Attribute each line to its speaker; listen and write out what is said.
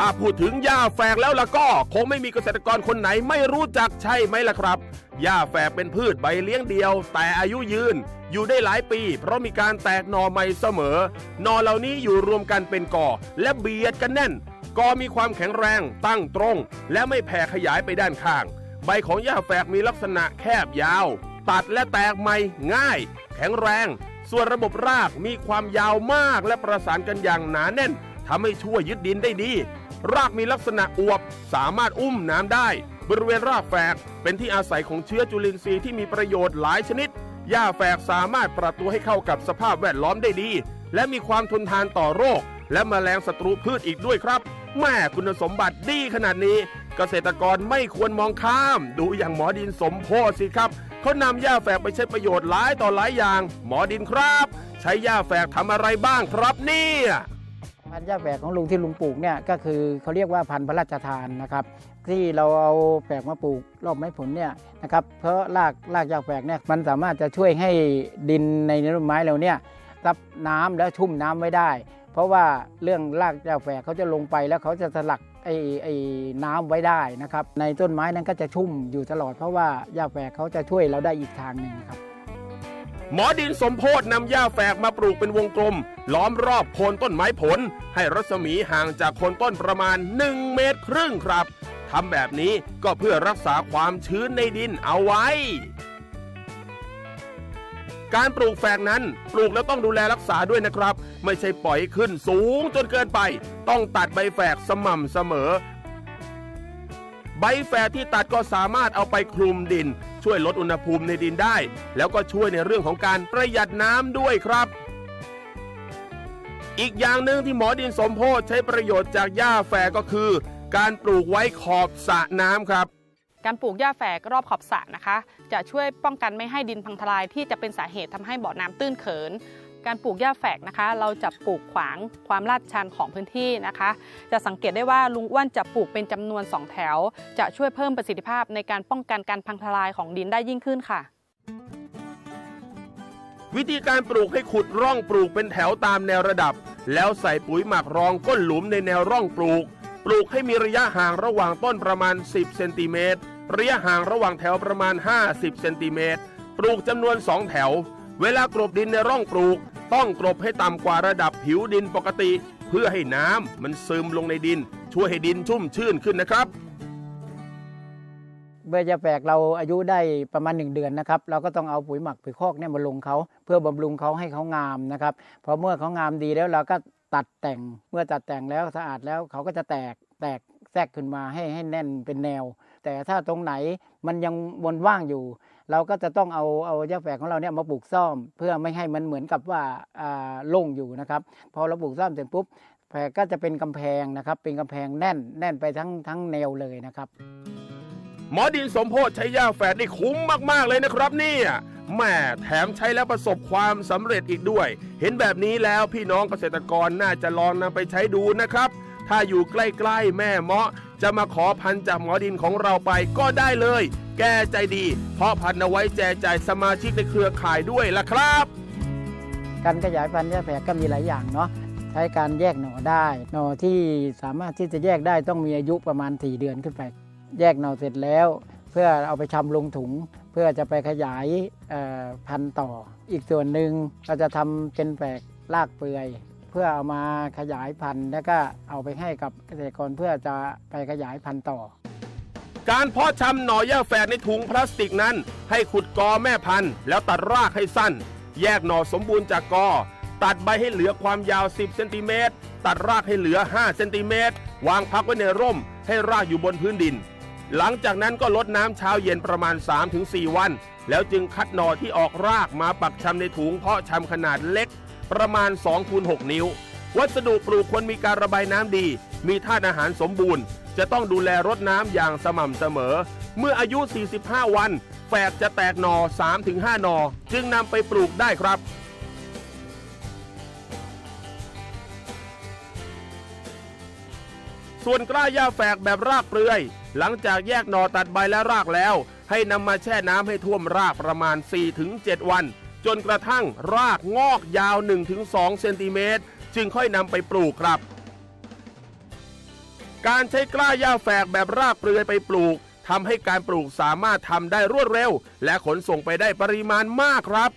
Speaker 1: ถ้าพูดถึงหญ้าแฝกแล้วล่ะก็ คงไม่มีเกษตรกรคนไหนไม่รู้จักใช่ไหมล่ะครับ หญ้าแฝกเป็นพืชใบเลี้ยงเดียว แต่อายุยืน อยู่ได้หลายปี เพราะมีการแตกหน่อใหม่เสมอ หน่อเหล่านี้อยู่รวมกันเป็นกอและเบียดกันแน่นกอมีความแข็งแรงตั้งตรง และไม่แผ่ขยายไปด้านข้าง ใบของหญ้าแฝกมีลักษณะแคบยาว ตัดและแตกใหม่ง่าย แข็งแรง ส่วนระบบรากมีความยาวมากและประสานกันอย่างหนาแน่นทำให้ช่วยยึดดินได้ดี รากมีลักษณะอวบ สามารถอุ้มน้ำได้ บริเวณรากแฝกเป็นที่อาศัยของเชื้อจุลินทรีย์ที่มีประโยชน์หลายชนิด หญ้าแฝกสามารถปรับตัวให้เข้ากับสภาพแวดล้อมได้ดี และมีความทนทานต่อโรค และแมลงศัตรูพืชอีกด้วยครับ แม่คุณสมบัติดีขนาดนี้ เกษตรกรไม่ควรมองข้าม ดูอย่างหมอดินสมโพธสิครับเขานำหญ้าแฝกไปใช้ประโยชน์หลายต่อหลายอย่าง หมอดินครับ ใช้หญ้าแฝกทำอะไรบ้างครับเนี่ย
Speaker 2: พันธุ์หญ้าแฝกของลุงที่ลุงปลูกเนี่ยก็คือเขาเรียกว่าพันธุ์พระราชทานนะครับ ที่เราเอาแฝกมาปลูกรอบไม้ผลเนี่ยนะครับเพราะรากรากหญ้าแฝกเนี่ยมันสามารถจะช่วยให้ดินในต้นไม้เราเนี่ยรับน้ำและชุ่มน้ำไว้ได้ เพราะว่าเรื่องรากหญ้าแฝกเขาจะลงไปแล้วเขาจะสลักไอ้ไอ้น้ำไว้ได้นะครับในต้นไม้นั้นก็จะชุ่มอยู่ตลอด เพราะว่าหญ้าแฝกเขาจะช่วยเราได้อีกทางหนึ่งครับ
Speaker 1: หมอดินสมโพธนำหญ้าแฝกมาปลูกเป็นวงกลม ล้อมรอบโคนต้นไม้ผล ให้รัศมีห่างจากโคนต้นประมาณ 1 เมตรครึ่งครับทำแบบนี้ก็เพื่อรักษาความชื้นในดินเอาไว้ การปลูกแฝกนั้นปลูกแล้วต้องดูแลรักษาด้วยนะครับ ไม่ใช่ปล่อยขึ้นสูงจนเกินไป ต้องตัดใบแฝกสม่ำเสมอ ใบแฝกที่ตัดก็สามารถเอาไปคลุมดิน ช่วยลดอุณหภูมิในดินได้ แล้วก็ช่วยในเรื่องของการประหยัดน้ำด้วยครับ อีกอย่างหนึ่งที่หมอดินสมโพธใช้ประโยชน์จากหญ้าแฝกก็คือ การปลูกไว้ขอบสระน้ำครับ
Speaker 3: การปลูกหญ้าแฝกรอบขอบสระนะคะ จะช่วยป้องกันไม่ให้ดินพังทลายที่จะเป็นสาเหตุทำให้บ่อน้ำตื้นเขิน การปลูกหญ้าแฝกนะคะ เราจะปลูกขวางความลาดชันของพื้นที่นะคะ จะสังเกตได้ว่าลุงอ้วนจะปลูกเป็นจำนวน 2 แถว จะช่วยเพิ่มประสิทธิภาพในการป้องกันการพังทลายของดินได้ยิ่งขึ้นค่ะ
Speaker 1: วิธีการปลูกให้ขุดร่องปลูกเป็นแถวตามแนวระดับ แล้วใส่ปุ๋ยหมักรองก้นหลุมในแนวร่องปลูก ปลูกให้มีระยะห่างระหว่างต้นประมาณ 10เซนติเมตรระยะห่างระหว่างแถวประมาณ 50เซนติเมตรปลูกจำนวน 2 แถว เวลากรบดินในร่องปลูก ต้องกรบให้ต่ำกว่าระดับผิวดินปกติ เพื่อให้น้ำมันซึมลงในดิน ช่วยให้ดินชุ่มชื่นขึ้นนะครับ
Speaker 2: เมื่อจะแฝกเราอายุได้ประมาณ 1 เดือนนะครับ เราก็ต้องเอาปุ๋ยหมักปุ๋ยคอกเนี่ยมาลงเขาเพื่อบำรุงเขาให้เขางามนะครับพอเมื่อเขางามดีแล้วเราก็ตัดแต่งเมื่อตัดแต่งแล้วสะอาดแล้วเขาก็จะแตกแตกแทรกขึ้นมาให้ให้แน่นเป็นแนว แต่ถ้าตรงไหนมันยังวนว่างอยู่ เราก็จะต้องเอาเอาหญ้าแฝกของเราเนี่ยมาปลูกซ่อม เพื่อไม่ให้มันเหมือนกับว่าอ่าโล่งอยู่นะครับ พอเราปลูกซ่อมเสร็จปุ๊บแฝกก็จะเป็นกำแพงนะครับ เป็นกำแพงแน่นแน่นไปทั้งทั้งแนวเลยนะครับ
Speaker 1: หมอดินสมโพธใช้หญ้าแฝดได้คุ้มมาก ๆ เลยนะครับเนี่ยแม่แถมใช้แล้วประสบความสำเร็จอีกด้วย เห็นแบบนี้แล้วพี่น้องเกษตรกรน่าจะลองนำไปใช้ดูนะครับ ถ้าอยู่ใกล้ ๆ แม่เมาะ จะมาขอพันจากหมอดินของเราไปก็ได้เลย แก้ใจดี เพราะพันธุ์เอาไว้แจกจ่ายสมาชิกในเครือข่ายด้วยล่ะครับ
Speaker 2: การขยายพันธุ์หญ้าแฝกก็มีหลายอย่างเนาะใช้การแยกหน่อได้หน่อที่สามารถที่จะแยกได้ต้องมีอายุประมาณ 4 เดือนขึ้นไป แยกหน่อเสร็จแล้ว เพื่อเอาไปชำลงถุง เพื่อจะไปขยายพันธุ์ต่อ อีกส่วนหนึ่งเราจะทำเป็นแฝกรากเปลือย เพื่อเอามาขยายพันธุ์แล้วก็เอาไปให้กับเกษตรกรเพื่อจะไปขยายพันธุ์ต่อ
Speaker 1: การเพาะชำหน่อหญ้าแฝดในถุงพลาสติกนั้น ให้ขุดกอแม่พันธุ์ แล้วตัดรากให้สั้น แยกหน่อสมบูรณ์จากกอ ตัดใบให้เหลือความยาว 10เซนติเมตรตัดรากให้เหลือ 5 เซนติเมตรวางพักไว้ในร่ม ให้รากอยู่บนพื้นดิน หลังจากนั้นก็ลดน้ำเช้าเย็นประมาณ 3-4 วัน แล้วจึงคัดหน่อที่ออกรากมาปักชำในถุงเพาะชำขนาดเล็ก ประมาณ2คูณ6นิ้ว วัสดุปลูกควรมีการระบายน้ำดี มีธาตุอาหารสมบูรณ์ จะต้องดูแลรดน้ำอย่างสม่ำเสมอ เมื่ออายุ 45 วัน แฝกจะแตกหนอ 3-5 หนอ จึงนำไปปลูกได้ครับส่วนกล้าหญ้าแฝกแบบรากเปลือย หลังจากแยกหนอตัดใบและรากแล้ว ให้นำมาแช่น้ำให้ท่วมรากประมาณ 4-7 วัน จนกระทั่งรากงอกยาว 1-2 เซนติเมตร จึงค่อยนำไปปลูกครับ การใช้กล้าหญ้าแฝกแบบรากเปลือยไปปลูกทำให้การปลูกสามารถทำได้รวดเร็ว และขนส่งไปได้ปริมาณมากครับ